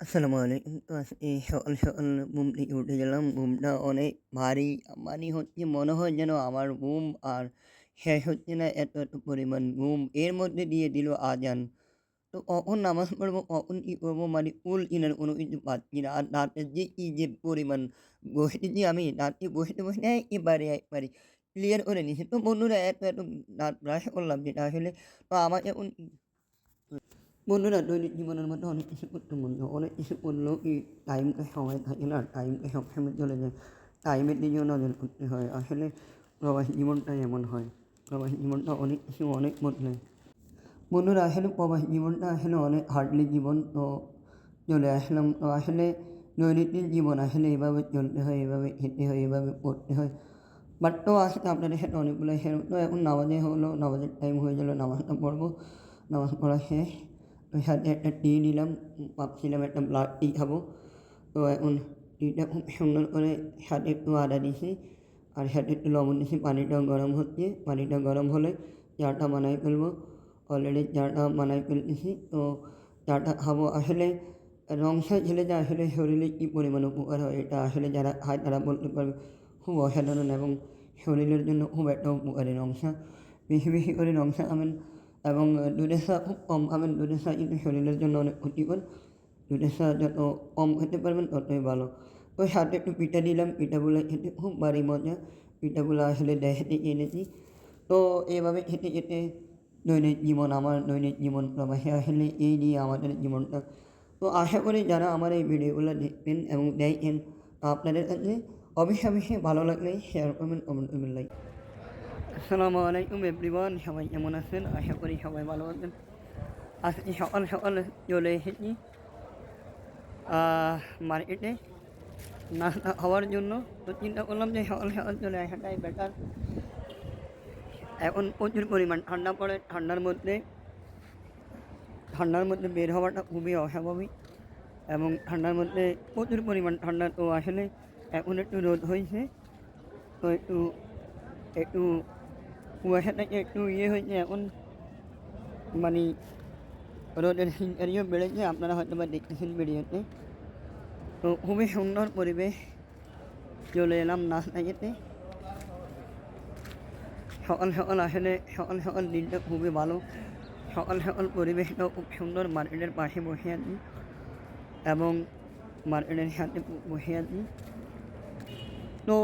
আসসালামু আলাইকুম। তো আজকে সকাল, সকাল ঘুম থেকে উঠে গেলাম। ঘুমটা অনেক ভারী। মানে হচ্ছে মনে হয় যেন আমার ঘুম আর শেষ হচ্ছে না এত, এত পরিমাণ ঘুম। এর মধ্যে দিয়ে দিল আজান। তো কখন নামাজ পড়ব, কখন কি করব মানে কুল কিনারা কোনো কিছু পাচ্ছি না। আর রাতের যে কি যে পরিমাণ বসে যে আমি রাতে বসতে, বসতে একেবারে, একবারে ক্লিয়ার করে নিয়েছি। তো বন্ধুরা এত, এত রাত ব্রাশ করলাম যেটা আসলে তো আমার এখন বন্ধুরা দৈনিক জীবনের মধ্যে অনেক কিছু করতে মন। অনেক কিছু করলেও কি টাইমটা সময় থাকে না। টাইমটা সবসময় চলে যায়। টাইমের দিকেও নজর করতে হয়। আসলে প্রবাসী জীবনটাই এমন হয়। প্রবাসী জীবনটা অনেক কিছু অনেক বদলায়। বন্ধুরা আসলে প্রবাসী জীবনটা আসলে অনেক হার্ডলি জীবন। তো চলে আসলাম। তো আসলে দৈনন্দিন জীবন আসলে এভাবে চলতে হয়, এভাবে খেতে হয়, এভাবে পড়তে হয়। বাট তো আজকে আপনাদের সাথে অনেকগুলো শেয়ার তো এখন নামাজে হলো, নামাজের টাইম হয়ে গেল। নামাজটা পড়ব। নামাজ পড়া শেষ। তো সাথে একটা টি নিলাম। ভাবছিলাম একটা ব্ল্যাক টি খাব। তো এখন টিটা খুব সুন্দর করে সাথে একটু আদা দিছি। আর সাথে একটু লবণ দিছি। পানিটাও গরম হচ্ছে। পানিটা গরম হলে চাটা বানাই ফেলব। অলরেডি চাটা বানাই ফেলতেছি। তো চাটা খাব। আসলে রং চা খেলে যে আসলে শরীরে কী পরিমাণ উপকার হয় এটা আসলে যারা খায় তারা বলতে পারবে। খুব অসাধারণ এবং শরীরের জন্য খুব একটা উপকারী রং। বেশি, বেশি করে রং চা খাবেন এবং চা খুব কম খাবেন। চা কিন্তু শরীরের জন্য অনেক ক্ষতিকর। চা যত কম খেতে পারবেন ততই ভালো। তো সাথে একটু পিঠা দিলাম। পিঠাগুলো খেতে খুব ভারী মজা। পিঠাগুলো আসলে থেকে এনেছি। তো এভাবে খেতে, খেতে দৈনিক জীবন আমার দৈনিক জীবন প্রবাসে আসলে এই নিয়ে আমাদের জীবনটা। তো আশা করি যারা আমার এই ভিডিওগুলো দেখবেন এবং দেখেন আপনাদের কাছে অবশ্যই, অবশ্যই ভালো লাগলে শেয়ার করবেন, কমেন্ট করবেন, লাইক আসসালামু আলাইকুম এভরিওয়ান। সবাই কেমন আছেন? আশা করি সবাই ভালো আছেন। আজকে সকাল, সকাল চলে এসেছি মার্কেটে নাস্তা খাওয়ার জন্য। তো চিন্তা করলাম যে সকাল, সকাল চলে আসাটাই বেটার। এখন প্রচুর পরিমাণ ঠান্ডা পড়ে। ঠান্ডার মধ্যে ঠান্ডার মধ্যে বের হওয়াটা খুবই অস্বাভাবিক এবং ঠান্ডার মধ্যে প্রচুর পরিমাণ ঠান্ডা। তো আসলে এখন একটু রোদ হয়েছে। তো একটু, একটু কুয়াশা থেকে একটু ইয়ে হয়েছে এখন মানে রোদের সিনচারিও বেড়েছে। আপনারা হয়তোবা দেখতেছেন ভিডিওতে। তো খুবই সুন্দর পরিবেশ। চলে এলাম নাস্তা খেতে। সকাল, সকাল আসলে সকাল, সকাল দিনটা খুবই ভালো। সকাল, সকাল পরিবেশটাও খুব সুন্দর। মার্কেটের পাশে বসে আছি এবং মার্কেটের সাথে বসে আছি। তো